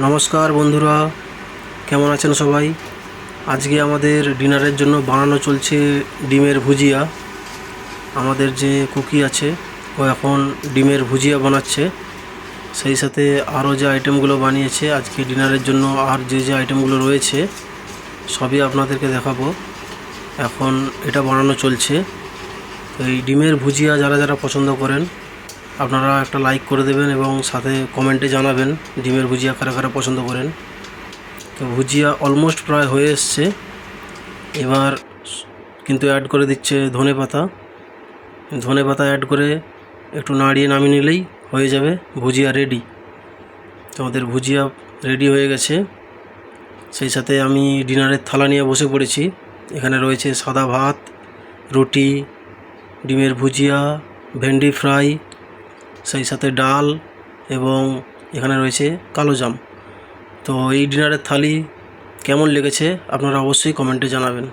নমস্কার বন্ধুরা, কেমন আছেন সবাই? আজকে আমাদের ডিনারের জন্য বানানো চলছে ডিমের ভুজিয়া। আমাদের যে কুকি আছে, ও এখন ডিমের ভুজিয়া বানাচ্ছে। সেই সাথে আরও যে আইটেমগুলো বানিয়েছে, আজকে ডিনারের জন্য আর যে যে আইটেমগুলো রয়েছে, সবই আপনাদেরকে দেখাবো। এখন এটা বানানো চলছে। এই ডিমের ভুজিয়া যারা যারা পছন্দ করেন আপনারা একটা লাইক করে দেবেন এবং সাথে কমেন্টে জানাবেন ডিমের ভুজিয়া কারা কারা পছন্দ করেন। তো ভুজিয়া অলমোস্ট প্রায় হয়ে এসছে। এবার কিন্তু অ্যাড করে দিচ্ছে ধনে পাতা। ধনে পাতা অ্যাড করে একটু নাড়িয়ে নামিয়ে নিলেই হয়ে যাবে ভুজিয়া রেডি তো আমাদের ভুজিয়া রেডি হয়ে গেছে। সেই সাথে আমি ডিনারের থালা নিয়ে বসে পড়েছি। এখানে রয়েছে সাদা ভাত, রুটি, ডিমের ভুজিয়া, ভেন্ডি ফ্রাই সেই সাথে ডাল এবং এখানে রয়েছে কালো জাম। তো এই ডিনারের থালি কেমন লেগেছে আপনারা অবশ্যই কমেন্টে জানাবেন।